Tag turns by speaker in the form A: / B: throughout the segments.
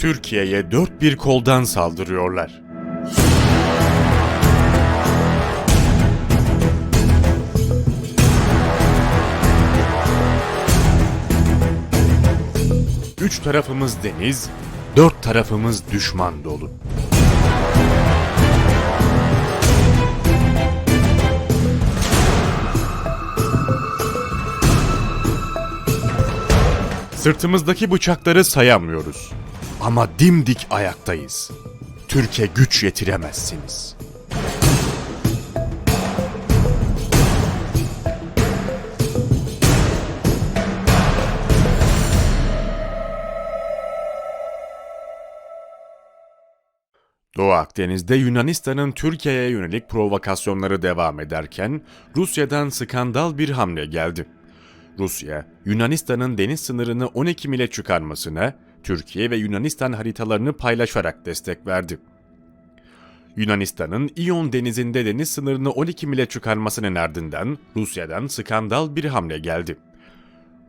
A: Türkiye'ye dört bir koldan saldırıyorlar. Üç tarafımız deniz, dört tarafımız düşman dolu. Sırtımızdaki bıçakları sayamıyoruz. Ama dimdik ayaktayız. Türkiye güç yetiremezsiniz. Doğu Akdeniz'de Yunanistan'ın Türkiye'ye yönelik provokasyonları devam ederken Rusya'dan skandal bir hamle geldi. Rusya, Yunanistan'ın deniz sınırını 12 mile çıkarmasına Türkiye ve Yunanistan haritalarını paylaşarak destek verdi. Yunanistan'ın İyon denizinde deniz sınırını 12 mile çıkarmasının ardından Rusya'dan skandal bir hamle geldi.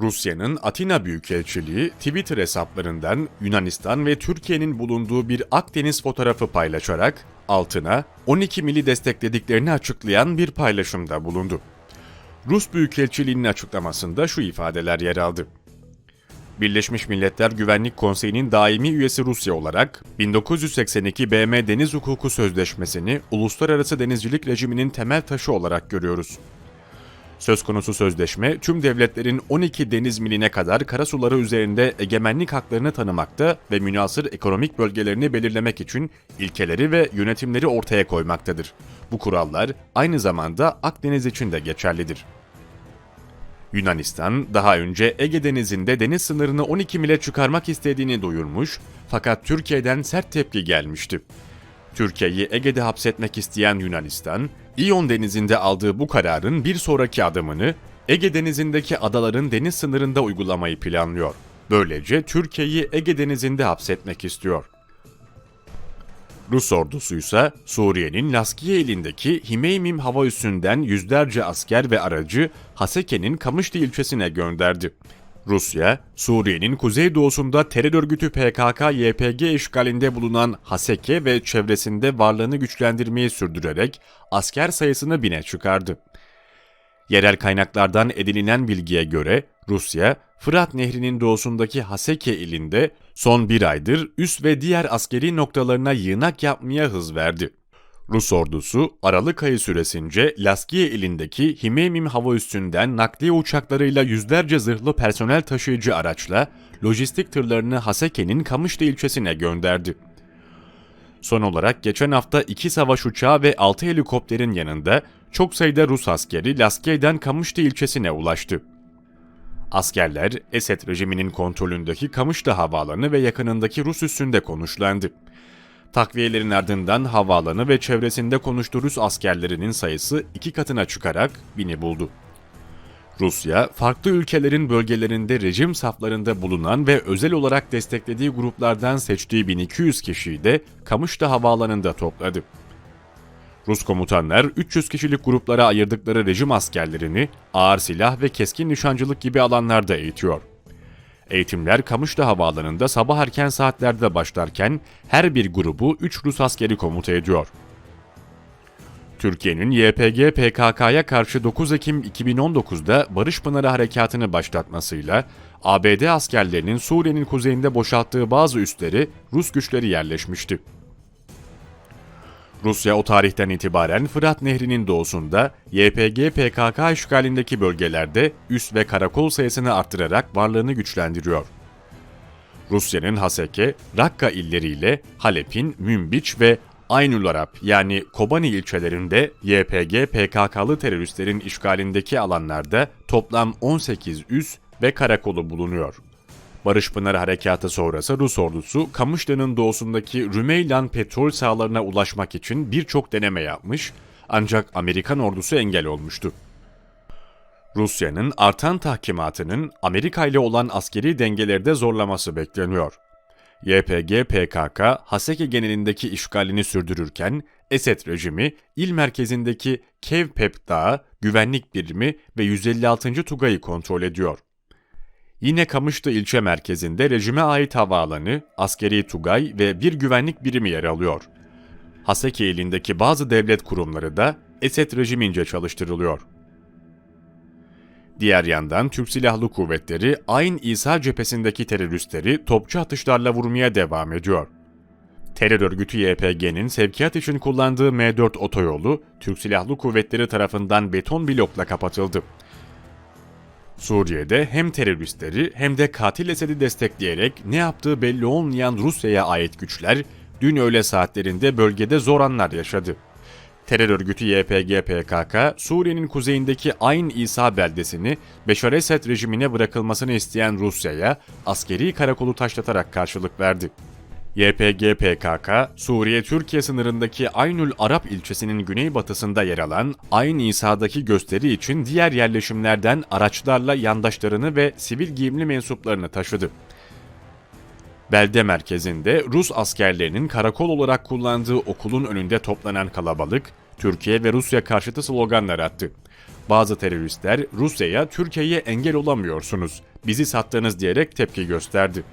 A: Rusya'nın Atina Büyükelçiliği Twitter hesaplarından Yunanistan ve Türkiye'nin bulunduğu bir Akdeniz fotoğrafı paylaşarak altına 12 mili desteklediklerini açıklayan bir paylaşımda bulundu. Rus Büyükelçiliğinin açıklamasında şu ifadeler yer aldı. Birleşmiş Milletler Güvenlik Konseyi'nin daimi üyesi Rusya olarak 1982 BM Deniz Hukuku Sözleşmesi'ni uluslararası denizcilik rejiminin temel taşı olarak görüyoruz. Söz konusu sözleşme tüm devletlerin 12 deniz miline kadar karasuları üzerinde egemenlik haklarını tanımakta ve münasır ekonomik bölgelerini belirlemek için ilkeleri ve yönetimleri ortaya koymaktadır. Bu kurallar aynı zamanda Akdeniz için de geçerlidir. Yunanistan daha önce Ege Denizi'nde deniz sınırını 12 mile çıkarmak istediğini duyurmuş fakat Türkiye'den sert tepki gelmişti. Türkiye'yi Ege'de hapsetmek isteyen Yunanistan, İyon Denizi'nde aldığı bu kararın bir sonraki adımını Ege Denizi'ndeki adaların deniz sınırında uygulamayı planlıyor. Böylece Türkiye'yi Ege Denizi'nde hapsetmek istiyor. Rus ordusu ise Suriye'nin Laskiye ilindeki Himeymim hava üssünden yüzlerce asker ve aracı Haseke'nin Kamışlı ilçesine gönderdi. Rusya, Suriye'nin kuzeydoğusunda terör örgütü PKK-YPG işgalinde bulunan Haseke ve çevresinde varlığını güçlendirmeyi sürdürerek asker sayısını bine çıkardı. Yerel kaynaklardan edinilen bilgiye göre Rusya, Fırat Nehri'nin doğusundaki Haseke ilinde son bir aydır üs ve diğer askeri noktalarına yığınak yapmaya hız verdi. Rus ordusu Aralık ayı süresince Laskiye ilindeki Himeymim hava üssünden nakliye uçaklarıyla yüzlerce zırhlı personel taşıyıcı araçla lojistik tırlarını Haseke'nin Kamışlı ilçesine gönderdi. Son olarak geçen hafta iki savaş uçağı ve 6 helikopterin yanında çok sayıda Rus askeri Laskiye'den Kamışlı ilçesine ulaştı. Askerler Esed rejiminin kontrolündeki Kamışlı havaalanı ve yakınındaki Rus üssünde konuşlandı. Takviyelerin ardından havaalanı ve çevresinde konuştuğu Rus askerlerinin sayısı iki katına çıkarak bini buldu. Rusya, farklı ülkelerin bölgelerinde rejim saflarında bulunan ve özel olarak desteklediği gruplardan seçtiği 1200 kişiyi de Kamışlı Havaalanı'nda topladı. Rus komutanlar 300 kişilik gruplara ayırdıkları rejim askerlerini ağır silah ve keskin nişancılık gibi alanlarda eğitiyor. Eğitimler Kamışlı Havaalanı'nda sabah erken saatlerde başlarken her bir grubu 3 Rus askeri komuta ediyor. Türkiye'nin YPG PKK'ya karşı 9 Ekim 2019'da Barış Pınarı Harekatı'nı başlatmasıyla ABD askerlerinin Suriye'nin kuzeyinde boşalttığı bazı üsleri Rus güçleri yerleşmişti. Rusya o tarihten itibaren Fırat Nehri'nin doğusunda YPG PKK işgalindeki bölgelerde üs ve karakol sayısını arttırarak varlığını güçlendiriyor. Rusya'nın Haseke, Rakka illeriyle Halep'in Münbiç ve Aynul Arap yani Kobani ilçelerinde YPG PKK'lı teröristlerin işgalindeki alanlarda toplam 18 üs ve karakolu bulunuyor. Barış Pınarı Harekatı sonrası Rus ordusu Kamışlı'nın doğusundaki Rümeylan petrol sahalarına ulaşmak için birçok deneme yapmış ancak Amerikan ordusu engel olmuştu. Rusya'nın artan tahkimatının Amerika ile olan askeri dengelerde zorlaması bekleniyor. YPG PKK, Haseki genelindeki işgalini sürdürürken Esed rejimi il merkezindeki Kevpep Dağı güvenlik birimi ve 156. Tugay'ı kontrol ediyor. Yine Kamışlı ilçe merkezinde rejime ait havaalanı, askeri tugay ve bir güvenlik birimi yer alıyor. Haseki ilindeki bazı devlet kurumları da Esed rejimince çalıştırılıyor. Diğer yandan Türk Silahlı Kuvvetleri Ayn İsa cephesindeki teröristleri topçu atışlarla vurmaya devam ediyor. Terör örgütü YPG'nin sevkiyat için kullandığı M4 otoyolu Türk Silahlı Kuvvetleri tarafından beton blokla kapatıldı. Suriye'de hem teröristleri hem de katil Esed'i destekleyerek ne yaptığı belli olmayan Rusya'ya ait güçler dün öğle saatlerinde bölgede zor anlar yaşadı. Terör örgütü YPG PKK, Suriye'nin kuzeyindeki Ayn İsa beldesini Beşar Esed rejimine bırakılmasını isteyen Rusya'ya askeri karakolu taşlatarak karşılık verdi. YPG PKK, Suriye-Türkiye sınırındaki Aynül Arap ilçesinin güneybatısında yer alan Ayn İsa'daki gösteri için diğer yerleşimlerden araçlarla yandaşlarını ve sivil giyimli mensuplarını taşıdı. Belde merkezinde Rus askerlerinin karakol olarak kullandığı okulun önünde toplanan kalabalık, Türkiye ve Rusya karşıtı sloganlar attı. Bazı teröristler Rusya'ya Türkiye'ye engel olamıyorsunuz, bizi sattınız diyerek tepki gösterdi.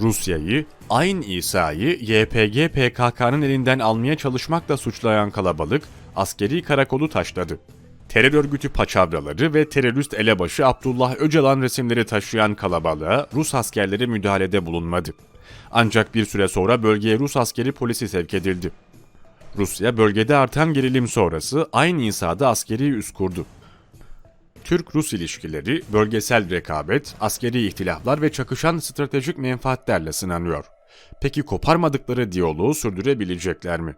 A: Rusya'yı, Ayn İsa'yı YPG PKK'nın elinden almaya çalışmakla suçlayan kalabalık askeri karakolu taşladı. Terör örgütü paçavraları ve terörist elebaşı Abdullah Öcalan resimleri taşıyan kalabalığa Rus askerleri müdahalede bulunmadı. Ancak bir süre sonra bölgeye Rus askeri polisi sevk edildi. Rusya bölgede artan gerilim sonrası aynı İsa'da askeri üs kurdu. Türk-Rus ilişkileri, bölgesel rekabet, askeri ihtilaflar ve çakışan stratejik menfaatlerle sınanıyor. Peki koparmadıkları diyaloğu sürdürebilecekler mi?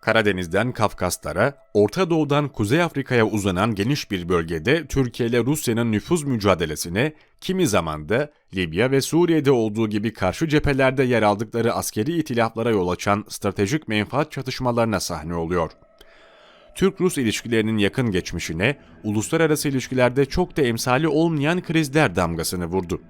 A: Karadeniz'den Kafkaslara, Orta Doğu'dan Kuzey Afrika'ya uzanan geniş bir bölgede Türkiye ile Rusya'nın nüfuz mücadelesine, kimi zaman da Libya ve Suriye'de olduğu gibi karşı cephelerde yer aldıkları askeri itilaflara yol açan stratejik menfaat çatışmalarına sahne oluyor. Türk-Rus ilişkilerinin yakın geçmişine, uluslararası ilişkilerde çok da emsali olmayan krizler damgasını vurdu.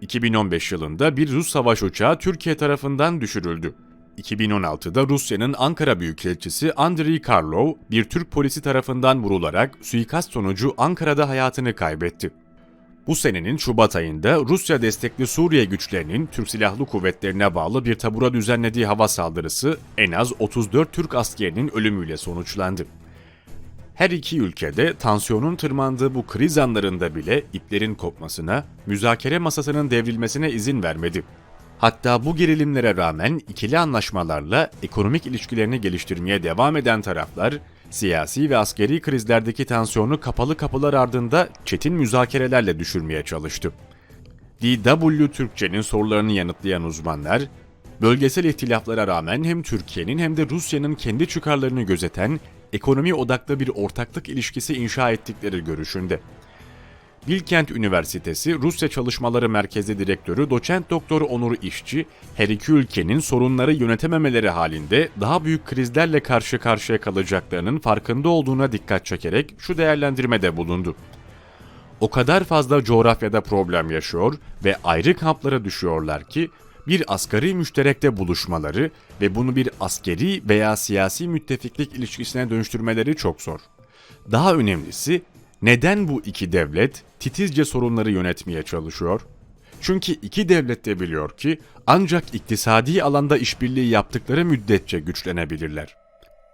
A: 2015 yılında bir Rus savaş uçağı Türkiye tarafından düşürüldü. 2016'da Rusya'nın Ankara Büyükelçisi Andrei Karlov bir Türk polisi tarafından vurularak suikast sonucu Ankara'da hayatını kaybetti. Bu senenin Şubat ayında Rusya destekli Suriye güçlerinin Türk Silahlı Kuvvetlerine bağlı bir tabura düzenlediği hava saldırısı en az 34 Türk askerinin ölümüyle sonuçlandı. Her iki ülkede tansiyonun tırmandığı bu kriz anlarında bile iplerin kopmasına, müzakere masasının devrilmesine izin vermedi. Hatta bu gerilimlere rağmen ikili anlaşmalarla ekonomik ilişkilerini geliştirmeye devam eden taraflar, siyasi ve askeri krizlerdeki tansiyonu kapalı kapılar ardında çetin müzakerelerle düşürmeye çalıştı. DW Türkçe'nin sorularını yanıtlayan uzmanlar, bölgesel ihtilaflara rağmen hem Türkiye'nin hem de Rusya'nın kendi çıkarlarını gözeten ekonomi odaklı bir ortaklık ilişkisi inşa ettikleri görüşünde. Bilkent Üniversitesi Rusya Çalışmaları Merkezi Direktörü Doçent Doktor Onur İşçi, her iki ülkenin sorunları yönetememeleri halinde daha büyük krizlerle karşı karşıya kalacaklarının farkında olduğuna dikkat çekerek şu değerlendirmede bulundu. O kadar fazla coğrafyada problem yaşıyor ve ayrı kamplara düşüyorlar ki bir asgari müşterekte buluşmaları ve bunu bir askeri veya siyasi müttefiklik ilişkisine dönüştürmeleri çok zor. Daha önemlisi neden bu iki devlet titizce sorunları yönetmeye çalışıyor? Çünkü iki devlet de biliyor ki ancak iktisadi alanda işbirliği yaptıkları müddetçe güçlenebilirler.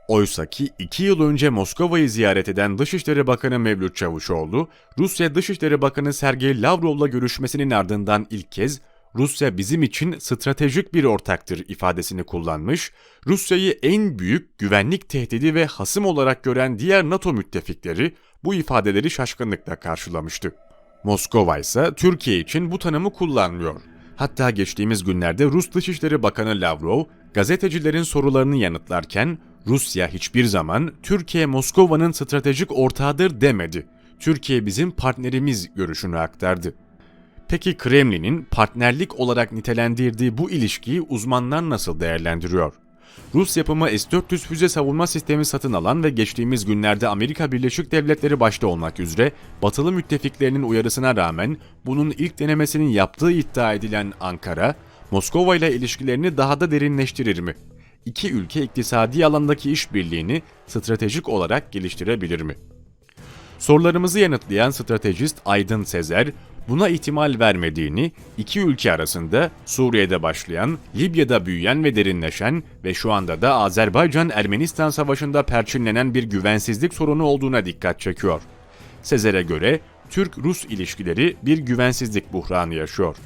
A: Oysa ki iki yıl önce Moskova'yı ziyaret eden Dışişleri Bakanı Mevlüt Çavuşoğlu, Rusya Dışişleri Bakanı Sergey Lavrov'la görüşmesinin ardından ilk kez Rusya bizim için stratejik bir ortaktır ifadesini kullanmış, Rusya'yı en büyük güvenlik tehdidi ve hasım olarak gören diğer NATO müttefikleri bu ifadeleri şaşkınlıkla karşılamıştı. Moskova ise Türkiye için bu tanımı kullanmıyor. Hatta geçtiğimiz günlerde Rus Dışişleri Bakanı Lavrov, gazetecilerin sorularını yanıtlarken Rusya hiçbir zaman Türkiye Moskova'nın stratejik ortağıdır demedi. Türkiye bizim partnerimiz görüşünü aktardı. Peki Kremlin'in partnerlik olarak nitelendirdiği bu ilişkiyi uzmanlar nasıl değerlendiriyor? Rus yapımı S-400 füze savunma sistemi satın alan ve geçtiğimiz günlerde Amerika Birleşik Devletleri başta olmak üzere batılı müttefiklerinin uyarısına rağmen bunun ilk denemesinin yaptığı iddia edilen Ankara, Moskova ile ilişkilerini daha da derinleştirir mi? İki ülke iktisadi alandaki işbirliğini stratejik olarak geliştirebilir mi? Sorularımızı yanıtlayan stratejist Aydın Sezer, buna ihtimal vermediğini, iki ülke arasında Suriye'de başlayan, Libya'da büyüyen ve derinleşen ve şu anda da Azerbaycan-Ermenistan savaşında perçinlenen bir güvensizlik sorunu olduğuna dikkat çekiyor. Sezer'e göre Türk-Rus ilişkileri bir güvensizlik buhranı yaşıyor.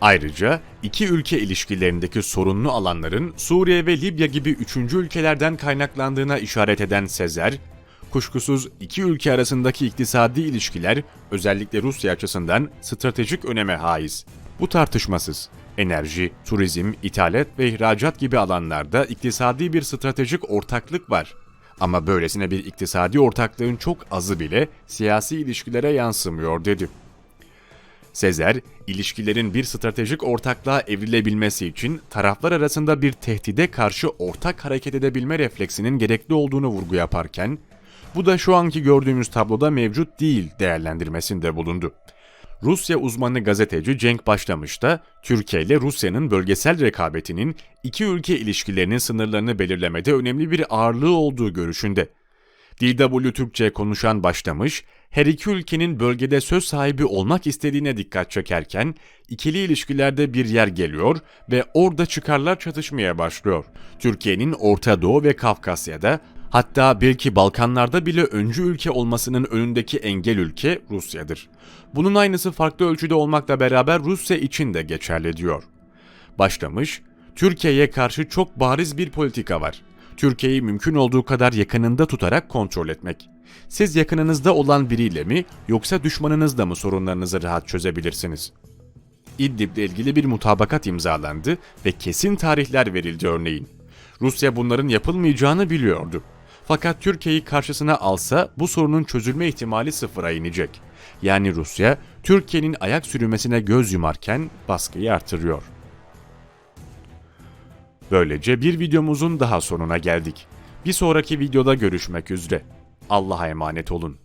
A: Ayrıca iki ülke ilişkilerindeki sorunlu alanların Suriye ve Libya gibi üçüncü ülkelerden kaynaklandığına işaret eden Sezer, kuşkusuz iki ülke arasındaki iktisadi ilişkiler özellikle Rusya açısından stratejik öneme haiz. Bu tartışmasız. Enerji, turizm, ithalat ve ihracat gibi alanlarda iktisadi bir stratejik ortaklık var. Ama böylesine bir iktisadi ortaklığın çok azı bile siyasi ilişkilere yansımıyor dedi. Sezer, ilişkilerin bir stratejik ortaklığa evrilebilmesi için taraflar arasında bir tehdide karşı ortak hareket edebilme refleksinin gerekli olduğunu vurgu yaparken, bu da şu anki gördüğümüz tabloda mevcut değil değerlendirmesinde bulundu. Rusya uzmanı gazeteci Cenk Başlamış da Türkiye ile Rusya'nın bölgesel rekabetinin iki ülke ilişkilerinin sınırlarını belirlemede önemli bir ağırlığı olduğu görüşünde. DW Türkçe konuşan başlamış, her iki ülkenin bölgede söz sahibi olmak istediğine dikkat çekerken, ikili ilişkilerde bir yer geliyor ve orada çıkarlar çatışmaya başlıyor. Türkiye'nin Orta Doğu ve Kafkasya'da, hatta belki Balkanlarda bile öncü ülke olmasının önündeki engel ülke Rusya'dır. Bunun aynısı farklı ölçüde olmakla beraber Rusya için de geçerli diyor. Başlamış, Türkiye'ye karşı çok bariz bir politika var. Türkiye'yi mümkün olduğu kadar yakınında tutarak kontrol etmek. Siz yakınınızda olan biriyle mi yoksa düşmanınızla mı sorunlarınızı rahat çözebilirsiniz? İdlib'le ilgili bir mutabakat imzalandı ve kesin tarihler verildi örneğin. Rusya bunların yapılmayacağını biliyordu. Fakat Türkiye'yi karşısına alsa bu sorunun çözülme ihtimali sıfıra inecek. Yani Rusya, Türkiye'nin ayak sürümesine göz yumarken baskıyı artırıyor. Böylece bir videomuzun daha sonuna geldik. Bir sonraki videoda görüşmek üzere. Allah'a emanet olun.